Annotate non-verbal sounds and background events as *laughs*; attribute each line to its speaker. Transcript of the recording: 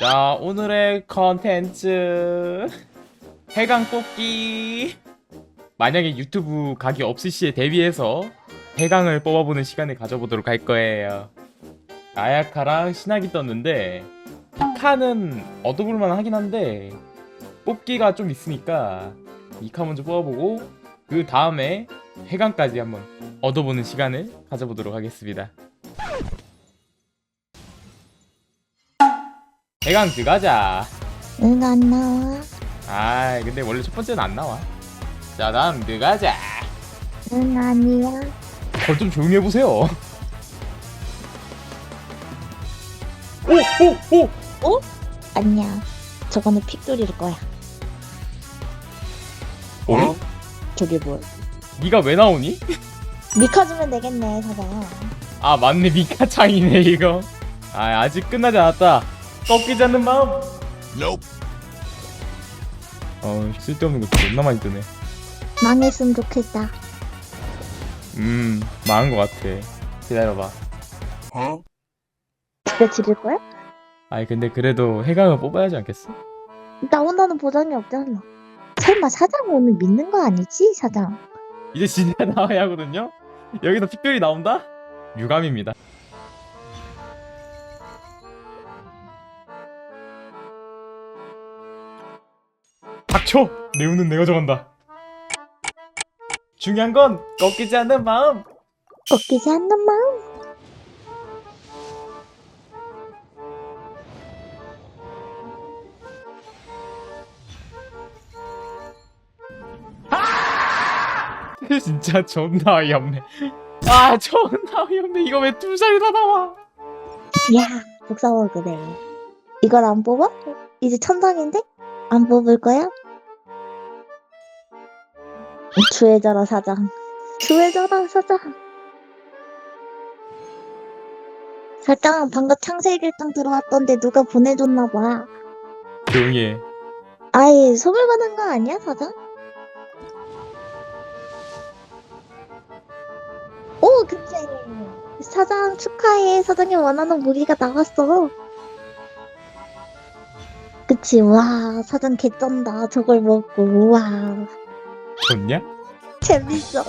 Speaker 1: 자 오늘의 컨텐츠. 해강 뽑기. 만약에 유튜브 각이 없을 시에 대비해서 해강을 뽑아보는 시간을 가져보도록 할 거예요. 아야카랑 신학이 떴는데 이카는 얻어볼만 하긴 한데 뽑기가 좀 있으니까 이 카 먼저 뽑아보고 그 다음에 해강까지 한번 얻어보는 시간을 가져보도록 하겠습니다 해강 들어가자
Speaker 2: 응, 안 나와.
Speaker 1: 아 근데 원래 첫 번째는 안 나와 자 다음 들어가자
Speaker 2: 응, 아니야.
Speaker 1: 걸좀 조용히 해보세요 오오오
Speaker 2: 아니야. 저거는 픽돌일 거야.
Speaker 1: 어?
Speaker 2: 저게 뭐야?
Speaker 1: 니가 왜 나오니?
Speaker 2: 미카 주면 되겠네, 사장.
Speaker 1: 아 맞네 미카창이네 이거 아 아직 끝나지 않았다 꺾이지 않는 마음 어 쓸데없는 거 존나 많이 뜨네
Speaker 2: 망했으면 좋겠다.
Speaker 1: 음 망한 거 같아 기다려봐
Speaker 2: 집에 지를 거야?
Speaker 1: 아니 근데 그래도 해강을 뽑아야지 않겠어?
Speaker 2: 나온다는 보장이 없잖아. 설마 사장 오늘 믿는 거 아니지, 사장?
Speaker 1: 이제 진짜 *laughs* 나와야 하거든요 여기서 픽별이 나온다? 유감입니다 닥쳐! 내 운은 내가 정한다 중요한 건 꺾이지 않는 마음
Speaker 2: 꺾이지 않는 마음. *laughs*
Speaker 1: 진짜 존나 어이없네 아 존나 어이없네 이거 왜두 살이나 나와
Speaker 2: 야, 복사워 그래. 이걸 안 뽑아? 이제 천장인데? 안 뽑을 거야? 주해져라 사장. 주해져라 사장. 사장 방금 창세일당 들어왔던데 누가 보내줬나 봐.
Speaker 1: 조용히 해
Speaker 2: 아이 선물 받은 거 아니야 사장? 오 근데 사장 축하해 사장이 원하는 무기가 나왔어. 그치 와 사장 개쩐다 저걸 먹고 우와
Speaker 1: 좋냐?
Speaker 2: 재밌어